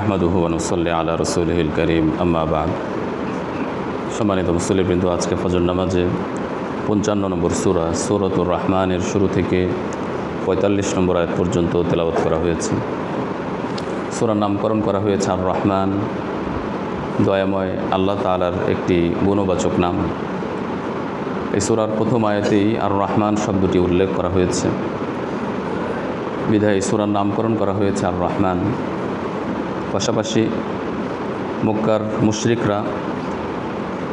আহমদুহু অনুসল্লি আল্লাহ রসুলহিল করিম আম্মাবাদ সম্মানিত মুসলিবৃন্দ আজকে ফজর নামাজে পঞ্চান্ন নম্বর সুরা সুরতুর রহমানের শুরু থেকে পঁয়তাল্লিশ নম্বর আয়াত পর্যন্ত তেলাওয়াত করা হয়েছে। সুরার নামকরণ করা হয়েছে আর রহমান দয়াময় আল্লাহ তালার একটি গুণবাচক নাম। এই সুরার প্রথম আয়াতেই আর রহমান শব্দটি উল্লেখ করা হয়েছে। বিধায় সুরার নামকরণ করা হয়েছে আর রহমান পাশাপাশি মক্কার মুশরিকরা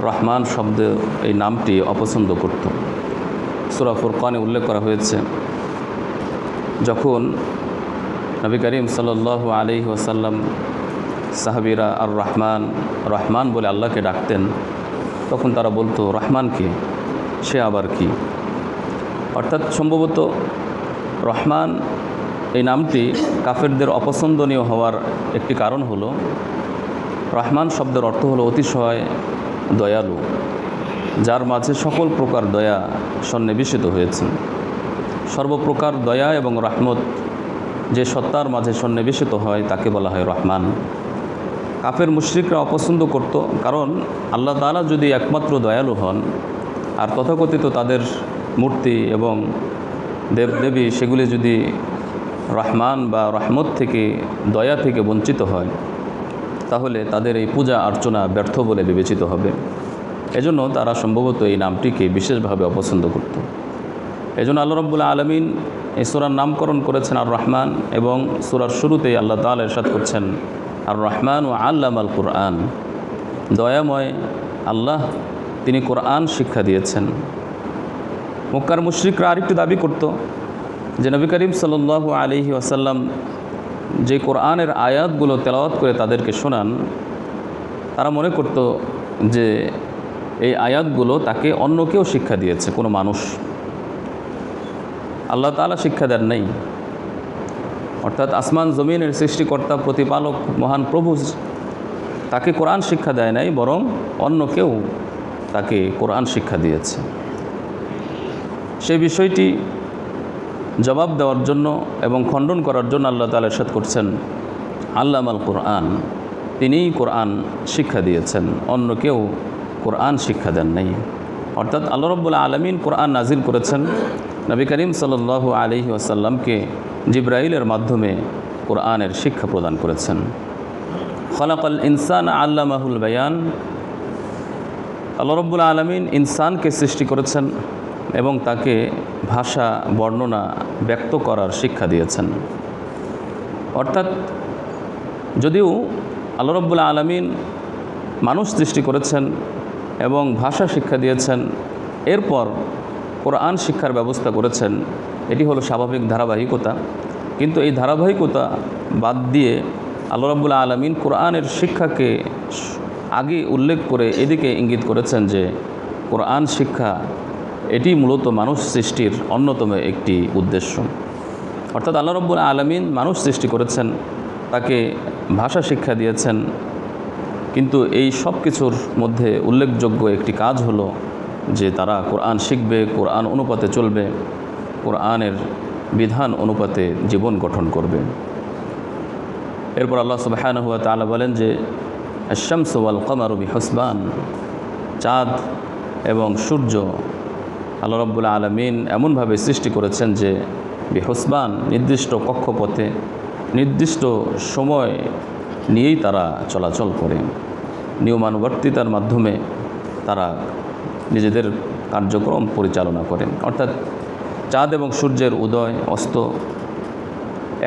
রহমান শব্দ এই নামটি অপছন্দ করত। সুরা ফুরকানে উল্লেখ করা হয়েছে, যখন নবী করিম সাল আলি ওসাল্লাম সাহাবিরা আর রহমান রহমান বলে আল্লাহকে ডাকতেন, তখন তারা বলতো রহমানকে সে আবার কি? অর্থাৎ সম্ভবত রহমান এই নামটি কাফেরদের অপছন্দনীয় হওয়ার একটি কারণ হলো, রহমান শব্দের অর্থ হলো অতিশয় দয়ালু, যার মাঝে সকল প্রকার দয়া সন্নিবেশিত হয়েছে। সর্বপ্রকার দয়া এবং রহমত যে সত্তার মাঝে সন্নিবেশিত হয়, তাকে বলা হয় রহমান। কাফের মুশ্রিকরা অপছন্দ করত, কারণ আল্লাহ তালা যদি একমাত্র দয়ালু হন, আর তথাকথিত তাদের মূর্তি এবং দেবদেবী সেগুলি যদি রহমান বা রহমত থেকে, দয়া থেকে বঞ্চিত হয়, তাহলে তাদের এই পূজা অর্চনা ব্যর্থ বলে বিবেচিত হবে। এজন্য তারা সম্ভবত এই নামটিকে বিশেষভাবে অপছন্দ করত। এজন্য আল্লাহ রব্বুল্লা আলমিন এই সুরার নামকরণ করেছেন আর রহমান এবং সুরার শুরুতেই আল্লাহ তাল এরশাদ করছেন আর রহমান ও আল্লাম আল কুরআন। দয়াময় আল্লাহ তিনি কোরআন শিক্ষা দিয়েছেন। মক্কার মুশ্রিকরা আরেকটি দাবি করত যে নবী করিম সাল আলিহি আসাল্লাম যে কোরআনের আয়াতগুলো তেলাওয়াত করে তাদেরকে শোনান, তারা মনে করত যে এই আয়াতগুলো তাকে অন্য কেউ শিক্ষা দিয়েছে, কোনো মানুষ। আল্লাহ তালা শিক্ষা দেন নাই। অর্থাৎ আসমান জমিনের সৃষ্টিকর্তা, প্রতিপালক, মহান প্রভু তাকে কোরআন শিক্ষা দেয় নাই, বরং অন্য কেউ তাকে কোরআন শিক্ষা দিয়েছে। সেই বিষয়টি জবাব দেওয়ার জন্য এবং খণ্ডন করার জন্য আল্লাহ তালা এরশাদ করছেন আল্লাম আল কোরআন। তিনিই কোরআন শিক্ষা দিয়েছেন, অন্য কেউ কোরআন শিক্ষা দেন নাই। অর্থাৎ আল্লাহ রব্বুল্লা আলমিন কোরআন নাজিল করেছেন। নবী করিম সাল আলহি আসাল্লামকে জিব্রাইলের মাধ্যমে কোরআনের শিক্ষা প্রদান করেছেন। খলাকাল ইনসান আল্লামাহুল বায়ান। আল্লাহ রব্বুল আলমিন ইনসানকে সৃষ্টি করেছেন এবং তাকে ভাষা, বর্ণনা ব্যক্ত করার শিক্ষা দিয়েছেন। অর্থাৎ যদিও আল্লাহ রব্বুল আলমিন মানুষ সৃষ্টি করেছেন এবং ভাষা শিক্ষা দিয়েছেন, এরপর কোরআন শিক্ষার ব্যবস্থা করেছেন, এটি হলো স্বাভাবিক ধারাবাহিকতা। কিন্তু এই ধারাবাহিকতা বাদ দিয়ে আল্লাহ রব্বুল আলমিন কোরআনের শিক্ষাকে আগে উল্লেখ করে এদিকে ইঙ্গিত করেছেন যে কোরআন শিক্ষা এটি মূলত মানুষ সৃষ্টির অন্যতম একটি উদ্দেশ্য। অর্থাৎ আল্লাহ রব্বুল আলমিন মানুষ সৃষ্টি করেছেন, তাকে ভাষা শিক্ষা দিয়েছেন, কিন্তু এই সব কিছুর মধ্যে উল্লেখযোগ্য একটি কাজ হলো যে তারা কোরআন শিখবে, কোরআন অনুপাতে চলবে, কোরআনের বিধান অনুপাতে জীবন গঠন করবে। এরপর আল্লাহ সুবাহান হুয়া তালা বলেন যে শামস ওয়াল কমারবি হসবান চাঁদ এবং সূর্য আল্লাহ রব্বুল্লা আলমিন এমনভাবে সৃষ্টি করেছেন যে বিহসবান নির্দিষ্ট কক্ষপথে নির্দিষ্ট সময় নিয়েই তারা চলাচল করে। নিয়মানুবর্তিতার মাধ্যমে তারা নিজেদের কার্যক্রম পরিচালনা করে। অর্থাৎ চাঁদ এবং সূর্যের উদয় অস্ত,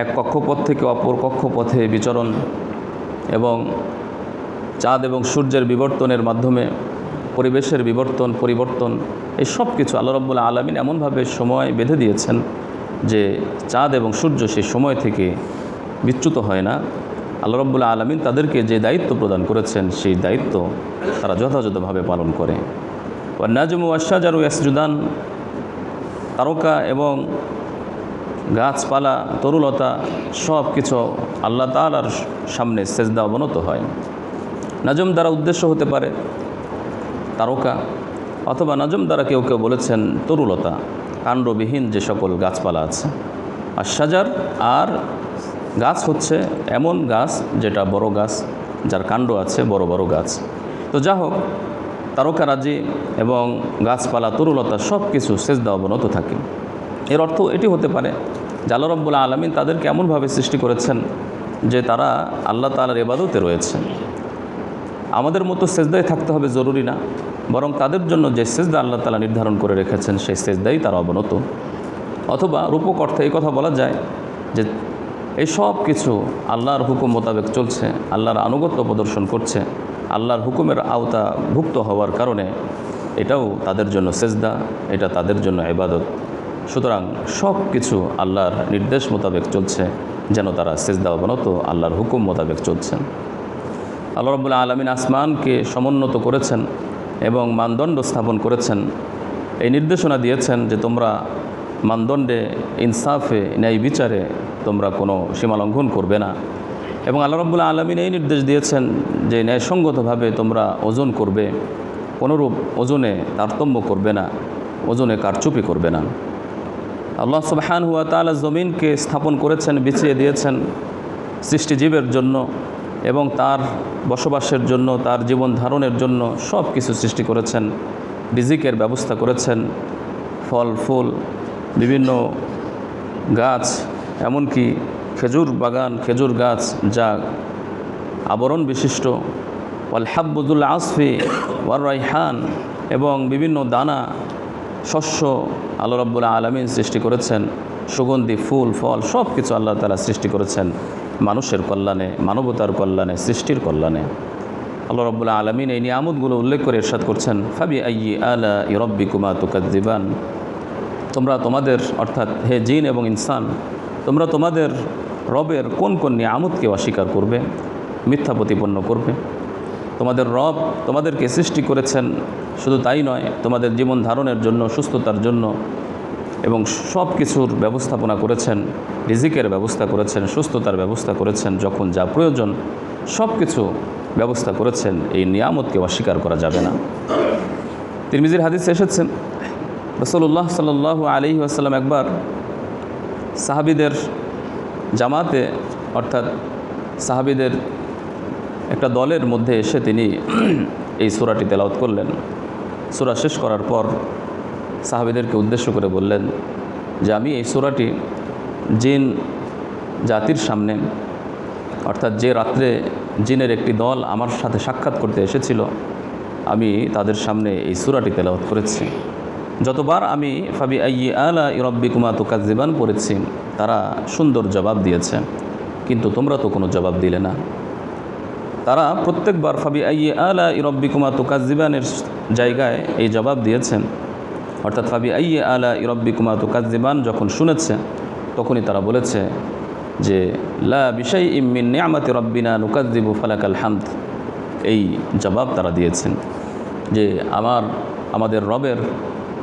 এক কক্ষপথ থেকে অপর কক্ষপথে বিচরণ এবং চাঁদ এবং সূর্যের বিবর্তনের মাধ্যমে পরিবেশের বিবর্তন, পরিবর্তন, এই সব কিছু আল্লাহ রব্বুল্লা আলমিন এমনভাবে সময় বেঁধে দিয়েছেন যে চাঁদ এবং সূর্য সেই সময় থেকে বিচ্যুত হয় না। আল্লাহ রব্বুল্লা আলমিন তাদেরকে যে দায়িত্ব প্রদান করেছেন, সেই দায়িত্ব তারা যথাযথভাবে পালন করে। নাজম ওয়াশাজারু ইয়াসজুদান, তারকা এবং গাছপালা, তরুলতা সব কিছু আল্লাহ তালার সামনে সেজদা অবনত হয়। নাজম দ্বারা উদ্দেশ্য হতে পারে তারকা অথবা নাজম দ্বারা কেউ কেউ বলেছেন তরুলতা, কাণ্ডবিহীন যে সকল গাছপালা আছে। আর সাজার আর গাছ হচ্ছে এমন গাছ যেটা বড় গাছ, যার কাণ্ড আছে বড় বড় গাছ। তো যা হোক তারকারাজি এবং গাছপালা, তরুলতা সব কিছু সেজদা অবনত থাকে। এর অর্থ এটি হতে পারে রব্বুল আলমিন তাদেরকে এমনভাবে সৃষ্টি করেছেন যে তারা আল্লাহ তালার এবাদতে রয়েছে। আমাদের মতো সেজদায় থাকতে হবে জরুরি না। বরং তাদের জন্য যে সেজদা আল্লাহ তালা নির্ধারণ করে রেখেছেন, সেই সেজদাই তারা অবনত। অথবা রূপক অর্থে এই কথা বলা যায় যে এই সব কিছু আল্লাহর হুকুম মোতাবেক চলছে, আল্লাহর আনুগত্য প্রদর্শন করছে, আল্লাহর হুকুমের আওতা ভুক্ত হওয়ার কারণে এটাও তাদের জন্য সেজদা, এটা তাদের জন্য ইবাদত। সুতরাং সব কিছু আল্লাহর নির্দেশ মোতাবেক চলছে, যেন তারা সেজদা অবনত, আল্লাহর হুকুম মোতাবেক চলছেন। আল্লাহ রব্বুল্লা আলমিন আসমানকে সমুন্নত করেছেন এবং মানদণ্ড স্থাপন করেছেন। এই নির্দেশনা দিয়েছেন যে তোমরা মানদণ্ডে, ইনসাফে, ন্যায় বিচারে তোমরা কোনো সীমালঙ্ঘন করবে না। এবং আল্লাহ রব্বুল্লা আলমিন এই নির্দেশ দিয়েছেন যে ন্যায়সঙ্গতভাবে তোমরা ওজন করবে, কোনোরূপ ওজনে তারতম্য করবে না, ওজনে কারচুপি করবে না। আল্লাহ সুবহান হুয়া তালা জমিনকে স্থাপন করেছেন, বিছিয়ে দিয়েছেন সৃষ্টিজীবের জন্য। এবং তার বসবাসের জন্য, তার জীবন ধারণের জন্য সব কিছু সৃষ্টি করেছেন, রিজিকের ব্যবস্থা করেছেন, ফল, ফুল, বিভিন্ন গাছ, এমনকি খেজুর বাগান, খেজুর গাছ যা আবরণ বিশিষ্ট, ওয়াল হাব্বুদুল আসফি ওয়ার রাইহান এবং বিভিন্ন দানা, শস্য আল্লাহ রব্বুল আলমিন সৃষ্টি করেছেন, সুগন্ধি, ফুল, ফল সব কিছু আল্লাহ তালা সৃষ্টি করেছেন। মানুষের কল্যাণে, মানবতার কল্যাণে, সৃষ্টির কল্যাণে। আল্লাহ রব্বুল্লাহ আলমিন এই নিয়ামতগুলো উল্লেখ করে এরশাদ করছেন, ফাবি আইয়ি আলা ইরব্বি কুমা তুকাদ্দিবান তোমরা তোমাদের, অর্থাৎ হে জিন এবং ইনসান, তোমরা তোমাদের রবের কোন কোন নিয়ামতকে অস্বীকার করবে, মিথ্যা প্রতিপন্ন করবে? তোমাদের রব তোমাদেরকে সৃষ্টি করেছেন শুধু তাই নয়, তোমাদের জীবন ধারণের জন্য, সুস্থতার জন্য এবং সব কিছুর ব্যবস্থাপনা করেছেন, রিজিকের ব্যবস্থা করেছেন, সুস্থতার ব্যবস্থা করেছেন, যখন যা প্রয়োজন সব কিছু ব্যবস্থা করেছেন, এই নিয়ামতকে অস্বীকার করা যাবে না। তিরমিজির হাদিস এসেছেন রসল্লাহ সাল আলী আসাল্লাম একবার সাহাবিদের জামাতে, অর্থাৎ সাহাবিদের একটা দলের মধ্যে এসে তিনি এই সুরাটি তেলাওত করলেন। সুরা শেষ করার পর সাহাবিদেরকে উদ্দেশ্য করে বললেন যে আমি এই সুরাটি জিন জাতির সামনে, অর্থাৎ যে রাত্রে জিনের একটি দল আমার সাথে সাক্ষাৎ করতে এসেছিল, আমি তাদের সামনে এই সুরাটি তেলাওত করেছি। যতবার আমি ফাবি আইয়ি আলা ইরব্বি কুমা তুকাজিবান পড়েছি, তারা সুন্দর জবাব দিয়েছে, কিন্তু তোমরা তো কোনো জবাব দিলে না। তারা প্রত্যেকবার ফাবি আইয়ি আলা ইরব্বি কুমা তুকাজিবানের জায়গায় এই জবাব দিয়েছেন অর্থাৎ ফাবি আইয়ে আলা ইরব্বি কুমা তুকাজিবান যখন শুনেছে, তখনই তারা বলেছে যে, লা বিষয় ইমিন নিয়ামাতি রব্বিনা নুকাদ্দিবু ফালাকাল হামদ। এই জবাব তারা দিয়েছেন যে, আমার, আমাদের রবের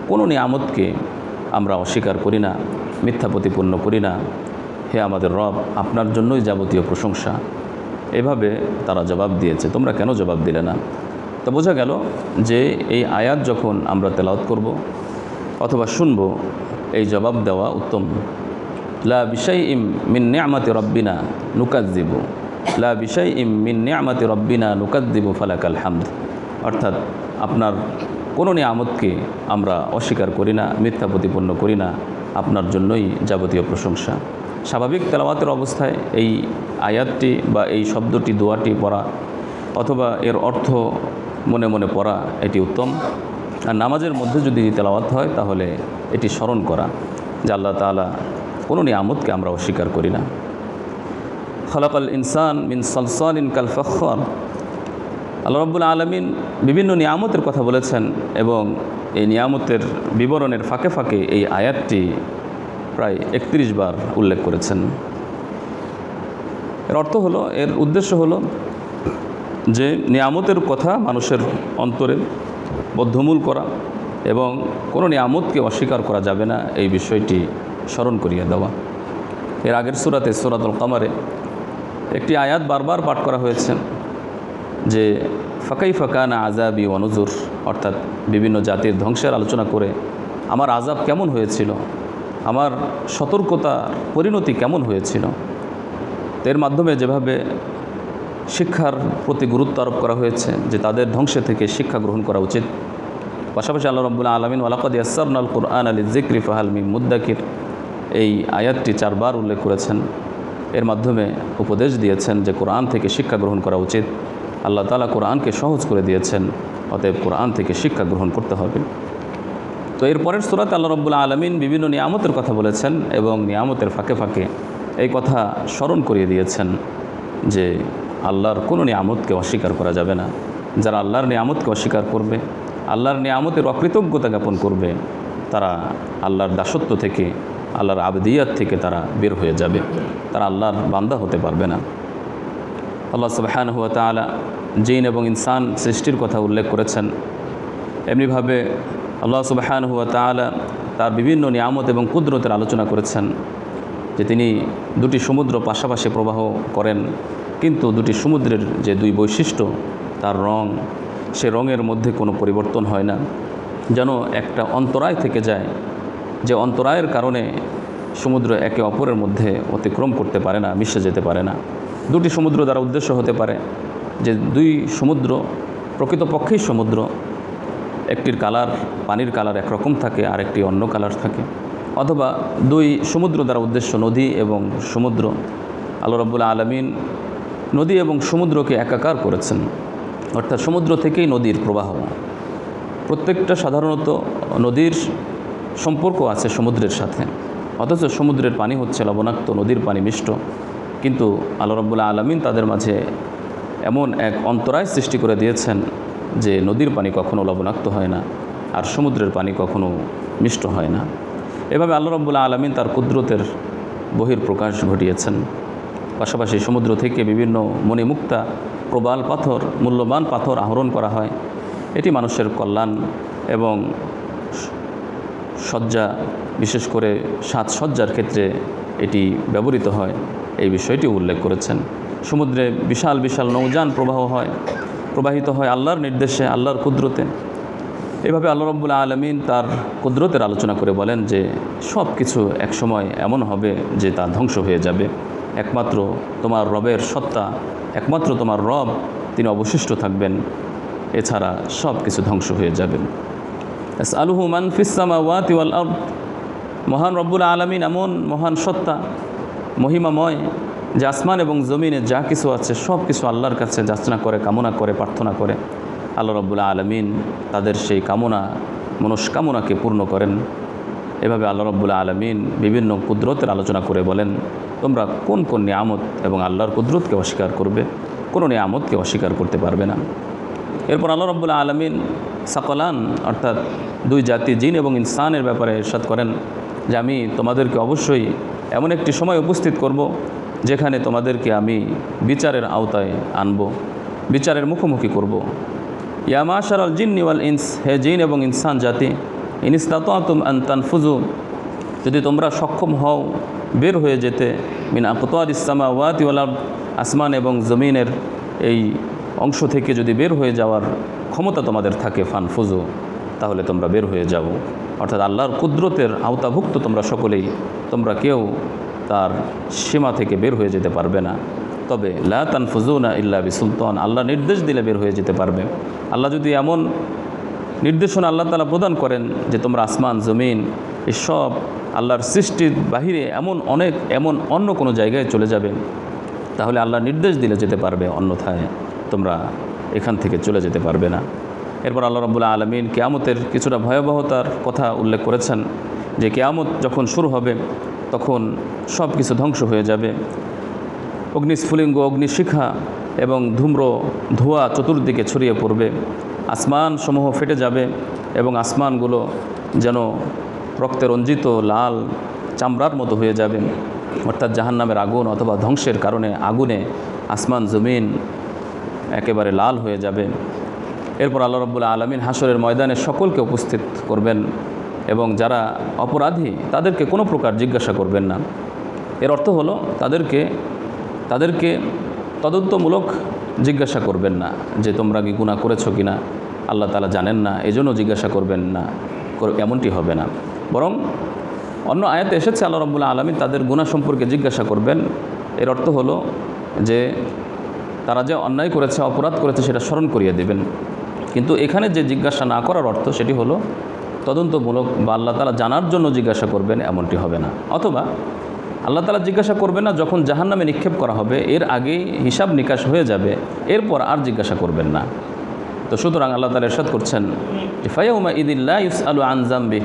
কোনো নিয়ামতকে আমরা অস্বীকার করি না, মিথ্যা প্রতিপন্ন করি না। হে আমাদের রব, আপনার জন্যই যাবতীয় প্রশংসা। এভাবে তারা জবাব দিয়েছে। তোমরা কেন জবাব দিলে না? তো বোঝা গেল যে, এই আয়াত যখন আমরা তেলাওত করব অথবা শুনব, এই জবাব দেওয়া উত্তম। লা বিষয় ইম মিন নিয়ামাতি রব্বিনা নুকাদ্দিবু লা বিষয় ইম মিন নিয়ামাতি রব্বিনা নুকাদ্দিবু ফালাকাল হামদ। অর্থাৎ, আপনার কোনো নিয়ামতকে আমরা অস্বীকার করি না, মিথ্যা প্রতিপন্ন করি না, আপনার জন্যই যাবতীয় প্রশংসা। স্বাভাবিক তেলাওয়াতের অবস্থায় এই আয়াতটি বা এই শব্দটি, দোয়াটি পড়া অথবা এর অর্থ মনে মনে পড়া, এটি উত্তম। আর নামাজের মধ্যে যদি তেলাওয়াত হয়, তাহলে এটি স্মরণ করা, যে আল্লাহ তালা কোনো নিয়ামতকে আমরা অস্বীকার করি না। খলাকাল ইনসান মিন সলসল ইন কাল ফখর। আল্লাহ রব্বুল আলমিন বিভিন্ন নিয়ামতের কথা বলেছেন এবং এই নিয়ামতের বিবরণের ফাঁকে ফাঁকে এই আয়াতটি প্রায় একত্রিশ বার উল্লেখ করেছেন। এর অর্থ হলো, এর উদ্দেশ্য হলো যে নিয়ামতের কথা মানুষের অন্তরে বদ্ধমূল করা এবং কোনো নিয়ামতকে অস্বীকার করা যাবে না, এই বিষয়টি স্মরণ করিয়ে দেওয়া। এর আগের সুরাতে, সুরাতুল কামারে একটি আয়াত বারবার পাঠ করা হয়েছে যে ফাঁকাই ফাঁকানা আজাবি অনুজুর অর্থাৎ বিভিন্ন জাতির ধ্বংসের আলোচনা করে, আমার আজাব কেমন হয়েছিল? আমার সতর্কতা, পরিণতি কেমন হয়েছিল? এর মাধ্যমে যেভাবে শিক্ষার প্রতি গুরুত্ব আরোপ করা হয়েছে যে তাদের ধ্বংসে থেকে শিক্ষা গ্রহণ করা উচিত। পাশাপাশি আল্লাহ রব্বুল্লাহ আলমিন ওয়ালাকাদ ইয়াসারন আল কুরআন আলী জিক্রি ফাহালমি মুদ্দাকির এই আয়াতটি চারবার উল্লেখ করেছেন। এর মাধ্যমে উপদেশ দিয়েছেন যে কোরআন থেকে শিক্ষা গ্রহণ করা উচিত। আল্লাহ তালা কোরআনকে সহজ করে দিয়েছেন, অতএব কোরআন থেকে শিক্ষা গ্রহণ করতে হবে। তো এর পরের সুরাত আল্লাহ রব্বুল্লাহ আলমিন বিভিন্ন নিয়ামতের কথা বলেছেন এবং নিয়ামতের ফাঁকে ফাঁকে এই কথা স্মরণ করিয়ে দিয়েছেন যে আল্লাহর কোনো নিয়ামতকে অস্বীকার করা যাবে না। যারা আল্লাহর নিয়ামতকে অস্বীকার করবে, আল্লাহর নিয়ামতের অকৃতজ্ঞতা জ্ঞাপন করবে, তারা আল্লাহর দাসত্ব থেকে, আল্লাহর আবদিয়াত থেকে তারা বের হয়ে যাবে। তারা আল্লাহর বান্দা হতে পারবে না। আল্লাহ সুবহান হুয়া তালা জিন এবং ইনসান সৃষ্টির কথা উল্লেখ করেছেন। এমনিভাবে আল্লাহ সুবহান হুয়া তালা তার বিভিন্ন নিয়ামত এবং কুদরতের আলোচনা করেছেন, যে তিনি দুটি সমুদ্র পাশাপাশি প্রবাহ করেন। কিন্তু দুটি সমুদ্রের যে দুই বৈশিষ্ট্য, তার রং, সে রঙের মধ্যে কোনো পরিবর্তন হয় না। যেন একটা অন্তরায় থেকে যায়, যে অন্তরায়ের কারণে সমুদ্র একে অপরের মধ্যে অতিক্রম করতে পারে না, মিশে যেতে পারে না। দুটি সমুদ্র দ্বারা উদ্দেশ্য হতে পারে যে দুই সমুদ্র, প্রকৃতপক্ষেই সমুদ্র, একটির কালার পানির কালার একরকম থাকে আর একটি অন্য কালার থাকে। অথবা দুই সমুদ্র দ্বারা উদ্দেশ্য নদী এবং সমুদ্র। আল্লাহ রব্বুল্লা আলমিন নদী এবং সমুদ্রকে একাকার করেছেন। অর্থাৎ সমুদ্র থেকেই নদীর প্রবাহ। প্রত্যেকটা সাধারণত নদীর সম্পর্ক আছে সমুদ্রের সাথে। অথচ সমুদ্রের পানি হচ্ছে লবণাক্ত, নদীর পানি মিষ্ট। কিন্তু আল্লাহ রব্বুল্লা আলমিন তাদের মাঝে এমন এক অন্তরায় সৃষ্টি করে দিয়েছেন যে নদীর পানি কখনো লবণাক্ত হয় না আর সমুদ্রের পানি কখনো মিষ্ট হয় না। এভাবে আল্লাহ রব্বুল্লা আলমিন তার কুদরতের বহির প্রকাশ ঘটিয়েছেন। পাশাপাশি সমুদ্র থেকে বিভিন্ন মণিমুক্তা প্রবাল পাথর, মূল্যবান পাথর আহরণ করা হয়। এটি মানুষের কল্যাণ এবং সজ্জা, বিশেষ করে সাজসজ্জার ক্ষেত্রে এটি ব্যবহৃত হয়। এই বিষয়টি উল্লেখ করেছেন। সমুদ্রে বিশাল বিশাল নৌযান প্রবাহ হয়, প্রবাহিত হয় আল্লাহর নির্দেশে, আল্লাহর কুদরতে। এভাবে আল্লাহ রব্বুল আলমিন তার কুদরতের আলোচনা করে বলেন যে সব কিছু একসময় এমন হবে যে তা ধ্বংস হয়ে যাবে। একমাত্র তোমার রবের সত্তা, একমাত্র তোমার রব, তিনি অবশিষ্ট থাকবেন। এছাড়া সব কিছু ধ্বংস হয়ে যাবেন আলহু মানফিসামা ওয়াতি ওয়াল আব মহান রব্বুল আলমিন এমন মহান সত্তা, মহিমাময়, যে আসমান এবং জমিনে যা কিছু আছে, সব কিছু আল্লাহর কাছে যাচনা করে, কামনা করে, প্রার্থনা করে। আল্লাহ রব্বুল আলমিন তাদের সেই কামনা, মনস্কামনাকে পূর্ণ করেন। এভাবে আল্লাহ রব্বুল আলমিন বিভিন্ন কুদরতের আলোচনা করে বলেন তোমরা কোন কোন নিয়ামত এবং আল্লাহর কুদরতকে অস্বীকার করবে? কোনো নিয়ামতকে অস্বীকার করতে পারবে না। এরপর আল্লাহ রব্বুল আলমিন সাকলান, অর্থাৎ দুই জাতি, জিন এবং ইনসানের ব্যাপারে এরশাদ করেন যে, আমি তোমাদেরকে অবশ্যই এমন একটি সময় উপস্থিত করব যেখানে তোমাদেরকে আমি বিচারের আওতায় আনব, বিচারের মুখোমুখি করব। ইয়ামাশার আল জিন নিওয়াল ইনস, হে জিন এবং ইনসান জাতি ইনিস্তাতুম আন্তান ফুজু যদি তোমরা সক্ষম হও বের হয়ে যেতে। মিন আকতার ইসলামা ওয়াতিওয়ালা আসমান এবং জমিনের এই অংশ থেকে যদি বের হয়ে যাওয়ার ক্ষমতা তোমাদের থাকে ফান ফুজু তাহলে তোমরা বের হয়ে যাও। অর্থাৎ আল্লাহর কুদরতের আওতাভুক্ত তোমরা সকলেই, তোমরা কেউ তার সীমা থেকে বের হয়ে যেতে পারবে না। তবে লা তানফুজুনা ইল্লা বিসুলতান, আল্লাহ নির্দেশ দিলে বের হয়ে যেতে পারবে। আল্লাহ যদি এমন নির্দেশনা আল্লাহ তালা প্রদান করেন যে তোমরা আসমান, জমিন, এসব আল্লাহর সৃষ্টির বাহিরে এমন অনেক, এমন অন্য কোনো জায়গায় চলে যাবে। তাহলে আল্লাহ নির্দেশ দিলে যেতে পারবে, অন্যথায় তোমরা এখান থেকে চলে যেতে পারবে না। এরপর আল্লাহ রবুল্লাহ আলমিন কেয়ামতের কিছুটা ভয়াবহতার কথা উল্লেখ করেছেন যে কেয়ামত যখন শুরু হবে, তখন সব কিছু ধ্বংস হয়ে যাবে। অগ্নিস্ফুলিঙ্গ, অগ্নিশিখা এবং ধূম্র ধোঁয়া চতুর্দিকে ছড়িয়ে পড়বে। আসমান সমূহ ফেটে যাবে এবং আসমানগুলো যেন রক্তে রঞ্জিত লাল চামড়ার মতো হয়ে যাবেন। অর্থাৎ জাহান্নামের আগুন অথবা ধ্বংসের কারণে আগুনে আসমান, জমিন একেবারে লাল হয়ে যাবে। এরপর আল্লাহ রব্বুল্লা আলমিন হাসরের ময়দানে সকলকে উপস্থিত করবেন এবং যারা অপরাধী, তাদেরকে কোনো প্রকার জিজ্ঞাসা করবেন না। এর অর্থ হলো, তাদেরকে তাদেরকে তদন্তমূলক জিজ্ঞাসা করবেন না যে তোমরা কি গুণা করেছ কি না আল্লাহ তালা জানেন না, এজন্য জিজ্ঞাসা করবেন না। এমনটি হবে না। বরং অন্য আয়াতে এসেছে আল্লাহ রব্বুল্লা আলমী তাদের গুণা সম্পর্কে জিজ্ঞাসা করবেন। এর অর্থ হলো যে তারা যে অন্যায় করেছে, অপরাধ করেছে, সেটা স্মরণ করিয়ে দেবেন। কিন্তু এখানে যে জিজ্ঞাসা না করার অর্থ সেটি হলো তদন্তমূলক বা আল্লাহ তালা জানার জন্য জিজ্ঞাসা করবেন, এমনটি হবে না। অথবা আল্লাহ তালা জিজ্ঞাসা করবে না, যখন জাহান্নামে নিক্ষেপ করা হবে, এর আগেই হিসাব নিকাশ হয়ে যাবে, এরপর আর জিজ্ঞাসা করবেন না। তো সুতরাং আল্লাহ তালা এরশাদ করছেন যে, ফায়াউমা ইদিল্লা ইউস আলু আনজাম্বি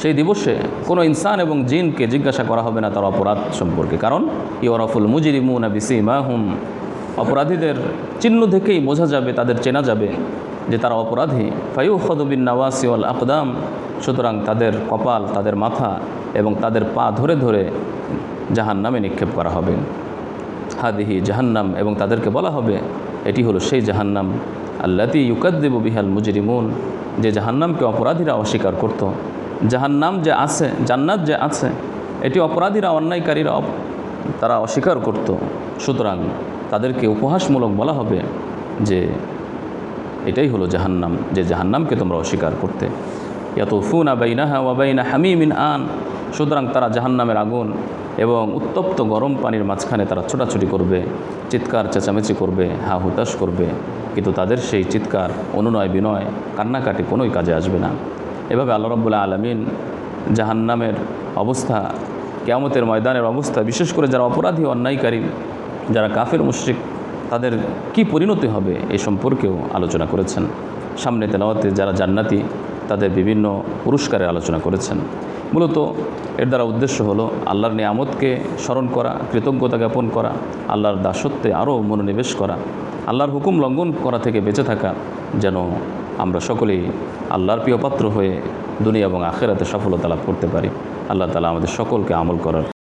সেই দিবসে কোনো ইনসান এবং জিনকে জিজ্ঞাসা করা হবে না তার অপরাধ সম্পর্কে। কারণ ইয়রফুল মুজিরিমুন বিসিমা হুম অপরাধীদের চিহ্ন থেকেই বোঝা যাবে, তাদের চেনা যাবে যে তারা অপরাধী। ফাইউ খদবিন নওয়াসিওয়াল আকদাম, সুতরাং তাদের কপাল, তাদের মাথা এবং তাদের পা ধরে ধরে জাহান নামে নিক্ষেপ করা হবে। হাদিহি জাহান্নাম এবং তাদেরকে বলা হবে, এটি হলো সেই জাহান্নাম, আল্লাতি ইউকাদ্দিবু বিহাল মুজরিমুন, যে জাহান্নামকে অপরাধীরা অস্বীকার করত। জাহান্নাম যে আছে, জান্নাত যে আছে, এটি অপরাধীরা, অন্যায়কারীরা তারা অস্বীকার করত। সুতরাং তাদেরকে উপহাসমূলক বলা হবে যে এটাই হলো জাহান্নাম, যে জাহান্নামকে তোমরা অস্বীকার করতে। ইয়াতুফুনা বাইনাহা ওয়াবাইনা হামিমিন আন, সুতরাং তারা জাহান্নামের আগুন এবং উত্তপ্ত গরম পানির মাঝখানে তারা ছোটাছুটি করবে, চিৎকার চেঁচামেচি করবে, হা হুতাশ করবে। কিন্তু তাদের সেই চিৎকার অনুনয় বিনয় কান্নাকাটি কোনোই কাজে আসবে না। এভাবে আল্লাহ রব্বুল্লাহ আলমিন জাহান্নামের অবস্থা, কেয়ামতের ময়দানের অবস্থা, বিশেষ করে যারা অপরাধী, অন্যায়কারী, যারা কাফের, মুশ্রিক, তাদের কি পরিণতি হবে এ সম্পর্কেও আলোচনা করেছেন। সামনে তেলাওয়াতে যারা জান্নাতি, তাদের বিভিন্ন পুরস্কারের আলোচনা করেছেন। মূলত এর দ্বারা উদ্দেশ্য হলো আল্লাহর নিয়ামতকে স্মরণ করা, কৃতজ্ঞতা জ্ঞাপন করা, আল্লাহর দাসত্বে আরও মনোনিবেশ করা, আল্লাহর হুকুম লঙ্ঘন করা থেকে বেঁচে থাকা যেন আমরা সকলেই আল্লাহর প্রিয়পাত্র হয়ে দুনিয়া এবং আখেরাতে সফলতা লাভ করতে পারি। আল্লাহ তালা আমাদের সকলকে আমল করার